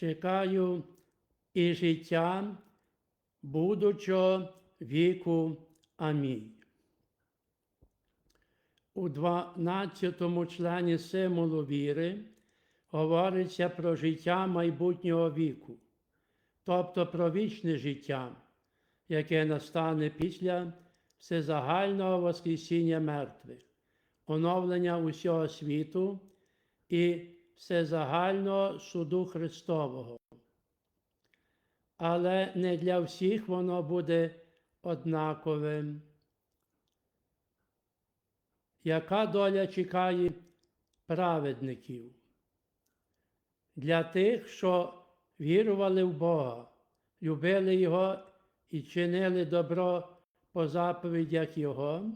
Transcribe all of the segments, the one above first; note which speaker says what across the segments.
Speaker 1: чекаю і життя будучого віку. Амінь. У 12 члені символу віри говориться про життя майбутнього віку, тобто про вічне життя, яке настане після всезагального Воскресіння мертвих, оновлення усього світу і всезагального суду Христового. Але не для всіх воно буде однаковим. Яка доля чекає праведників? Для тих, що вірували в Бога, любили Його і чинили добро по заповідях Його,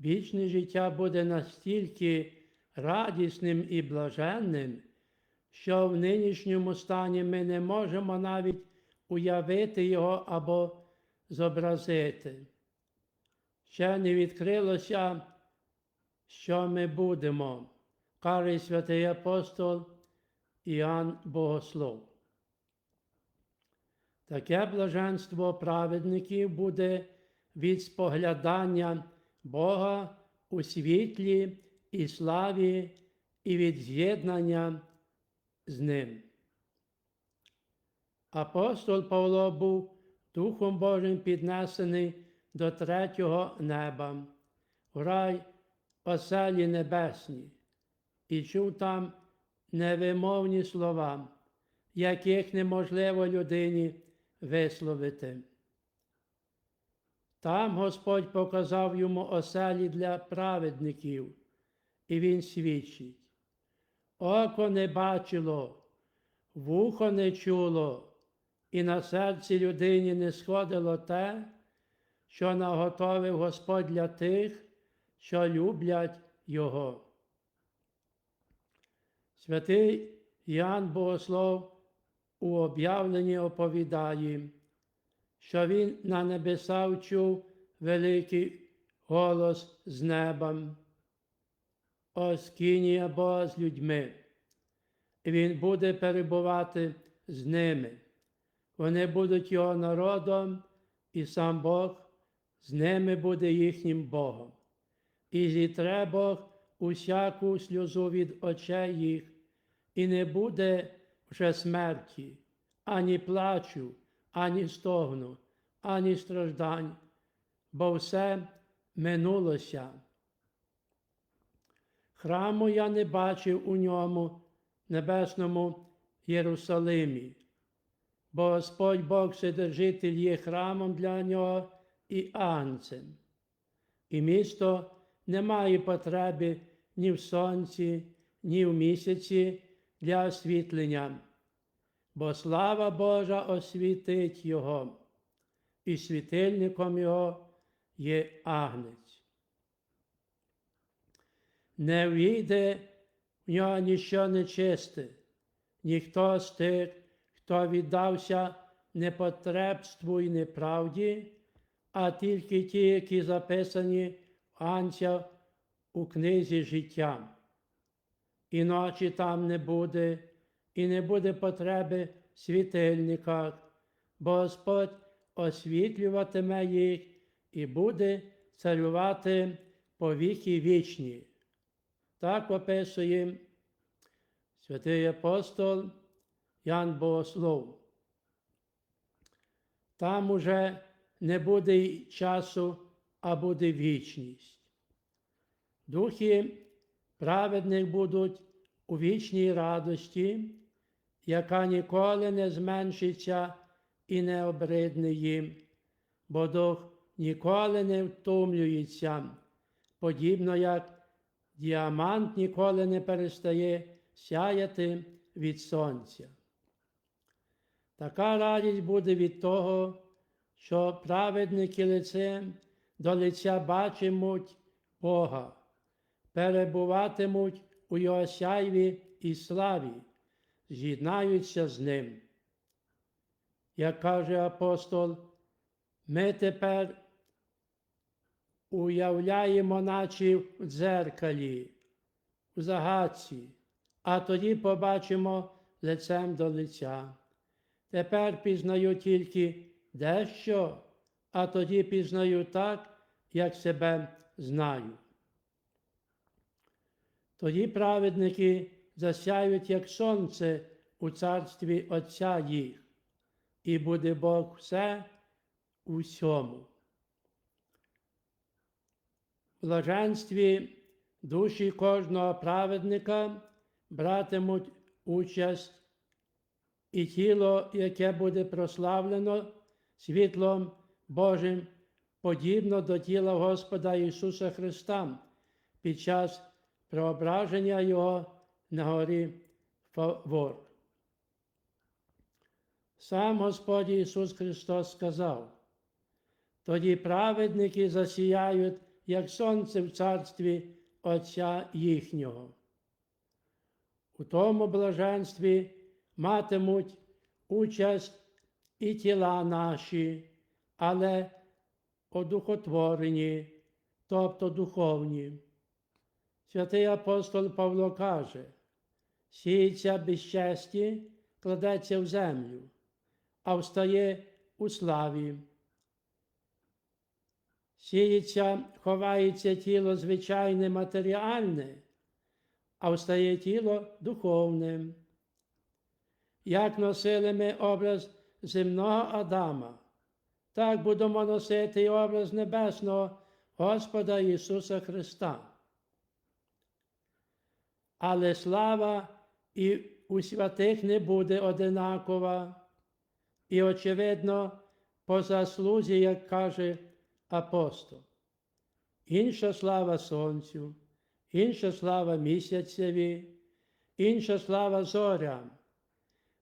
Speaker 1: вічне життя буде настільки радісним і блаженним, що в нинішньому стані ми не можемо навіть уявити його або зобразити. Ще не відкрилося, що ми будемо, каже святий апостол Іоанн Богослов. Таке блаженство праведників буде від споглядання Бога у світлі і славі і від з'єднання з Ним. Апостол Павло був Духом Божим піднесений до третього неба, в рай оселі небесні, і чув там невимовні слова, яких неможливо людині висловити. Там Господь показав йому оселі для праведників, і він свідчить. Око не бачило, вухо не чуло, і на серці людині не сходило те, що наготовив Господь для тих, що люблять Його. Святий Ян Богослов у об'явленні оповідає, що він на небеса чув великий голос з неба. Ось кінія Бога з людьми, Він буде перебувати з ними. Вони будуть його народом, і сам Бог з ними буде їхнім Богом. І зітре Бог усяку сльозу від очей їх, і не буде вже смерті, ані плачу, ані стогну, ані страждань, бо все минулося. Храму я не бачив у ньому, небесному Єрусалимі, бо Господь Бог Вседержитель є храмом для нього і анцем. І місто не має потреби ні в сонці, ні в місяці для освітлення, бо слава Божа освітить Його, і світильником Його є агнець. Не війде в нього ніщо нечисте, ніхто з тих, хто віддався непотребству і неправді, а тільки ті, які записані в Анця у книзі життя. І ночі там не буде, і не буде потреби в світильниках, бо Господь освітлюватиме їх і буде царювати по віки вічні. Так описує святий апостол Ян Богослов. Там уже не буде часу, а буде вічність. Духи праведних будуть у вічній радості, яка ніколи не зменшиться і не обридне їм, бо дух ніколи не втомлюється, подібно як діамант ніколи не перестає сяяти від сонця. Така радість буде від того, що праведники лицем до лиця бачимуть Бога, перебуватимуть у Його сяйві і славі, з'єднаються з Ним. Як каже апостол, ми тепер уявляємо, наче в дзеркалі, в загадці, а тоді побачимо лицем до лиця. Тепер пізнаю тільки дещо, а тоді пізнаю так, як себе знаю. Тоді праведники засяють, як сонце у царстві Отця їх, і буде Бог все у всьому. Блаженстві душі кожного праведника братимуть участь і тіло, яке буде прославлено світлом Божим, подібно до тіла Господа Ісуса Христа під час преображення Його на горі Фавор. Сам Господь Ісус Христос сказав, тоді праведники засіяють, як сонце в царстві Отця їхнього. У тому блаженстві матимуть участь і тіла наші, але одухотворені, тобто духовні. Святий апостол Павло каже, сіється без честі, кладеться в землю, а встає у славі. Сіється, ховається тіло звичайне матеріальне, а встає тіло духовне. Як носили ми образ земного Адама, так будемо носити образ Небесного Господа Ісуса Христа. Але слава і у святих не буде одинакова, і, очевидно, по заслузі, як каже апостол. Інша слава Сонцю, інша слава місяцеві, інша слава зорям,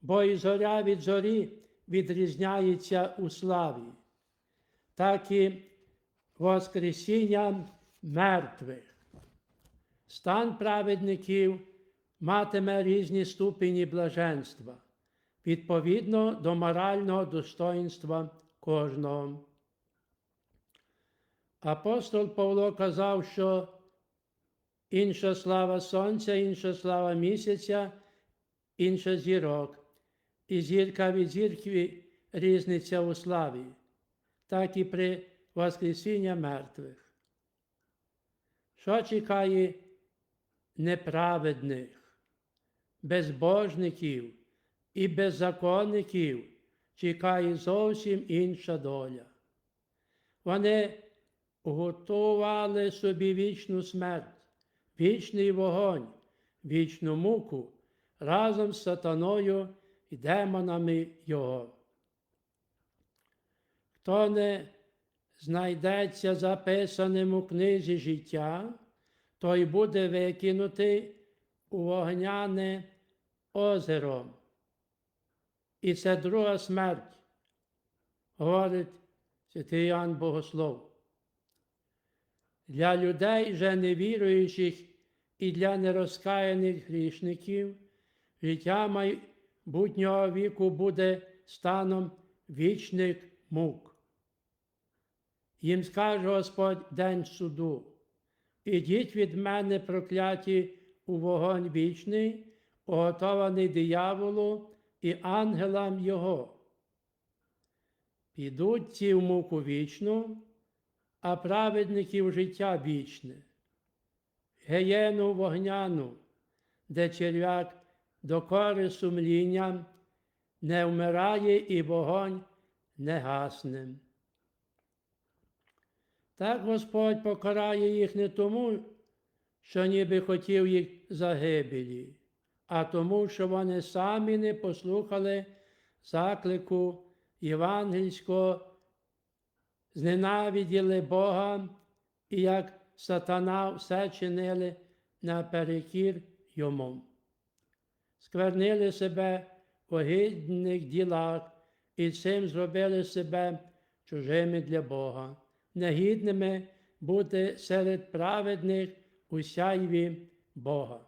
Speaker 1: бо і зоря від зорі відрізняється у славі, так і Воскресіння мертвих. Стан праведників матиме різні ступені блаженства відповідно до морального достоинства кожного. Апостол Павло казав, що інша слава сонця, інша слава місяця, інша зірок, і зірка від зірки різниця у славі, так і при Воскресіння мертвих. Що чекає неправедних, безбожників і беззаконників, чекає зовсім інша доля. Вони готували собі вічну смерть, вічний вогонь, вічну муку разом з сатаною і демонами Його. Хто не знайдеться записаним у книзі життя, той буде викинутий у вогняне озеро. І це друга смерть, говорить святий Іоанн Богослов. Для людей же невіруючих і для нерозкаяних грішників життя майбутнього віку буде станом вічних мук. Їм скаже Господь день суду. Ідіть від мене прокляті у вогонь вічний, уготований дияволу і ангелам Його. Підуть ці в муку вічну, а праведників життя вічне, геєну вогняну, де черв'як докори сумлінням не вмирає і вогонь не гасне. Так Господь покарає їх не тому, що ніби хотів їх загибелі, а тому, що вони самі не послухали заклику євангельського, зненавиділи Бога і як сатана все чинили наперекір йому. Сквернили себе в огидних ділах і цим зробили себе чужими для Бога негідними бути серед праведних у сяйві Бога.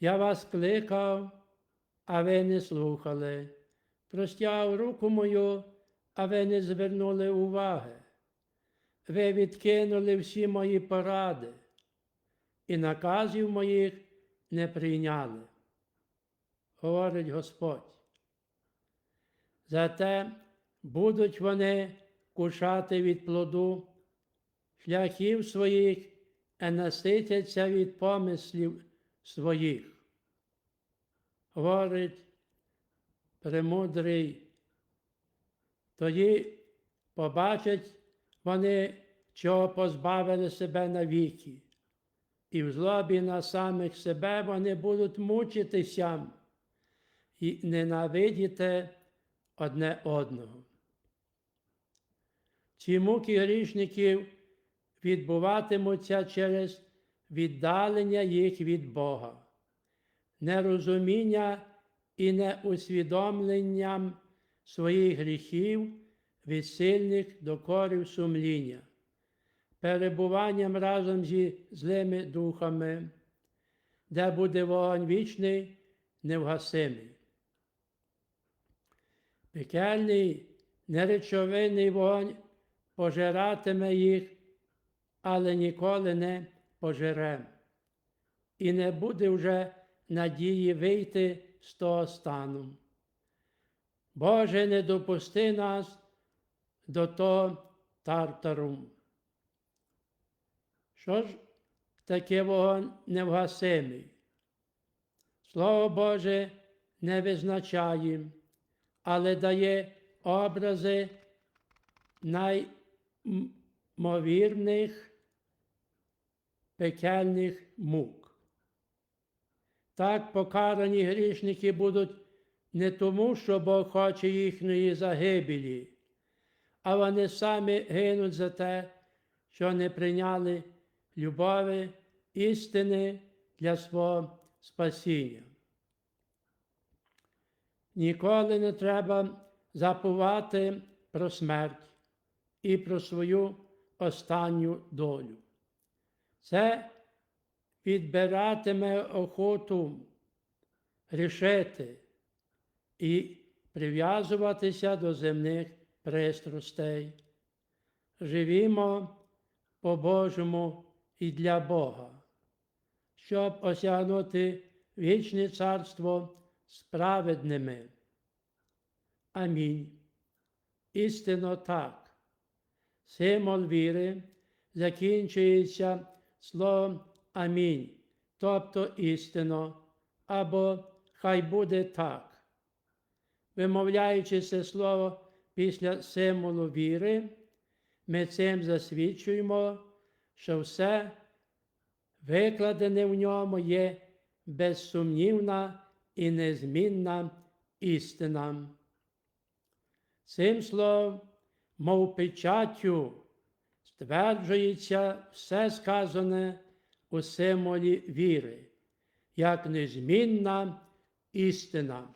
Speaker 1: Я вас кликав, а ви не слухали, простяг руку мою, а ви не звернули уваги. Ви відкинули всі мої поради, і наказів моїх не прийняли, говорить Господь. Зате будуть вони кушати від плоду шляхів своїх і наситяться від помислів своїх. Говорить премудрий, тоді побачать вони, чого позбавили себе навіки, і в злобі на самих себе вони будуть мучитися і ненавидіти одне одного. Ці муки грішників відбуватимуться через віддалення їх від Бога, нерозуміння і неусвідомленням своїх гріхів від сильних докорів сумління, перебуванням разом зі злими духами, де буде вогонь вічний, невгасимий. Пекельний неречовинний вогонь пожиратиме їх, але ніколи не пожере. І не буде вже надії вийти з того стану. Боже, не допусти нас до того тартару. Що ж таке вогонь невгасимий? Слово Боже не визначає, але дає образи наймовірних пекельних мук. Так покарані грішники будуть не тому, що Бог хоче їхньої загибелі, а вони самі гинуть за те, що не прийняли любові, істини для свого спасіння. Ніколи не треба забувати про смерть і про свою останню долю. Це відбиратиме охоту рішити і прив'язуватися до земних пристрастей. Живімо по-божому і для Бога, щоб осягнути вічне царство справедними. Амінь. Істинно так. Символ віри закінчується словом Амінь, тобто істинно, або Хай буде так. Вимовляючи це слово після символу віри, ми цим засвідчуємо, що все викладене в ньому є безсумнівна і незмінна істина. Цим словом, мов печаттю, стверджується все сказане у символі віри, як незмінна істина.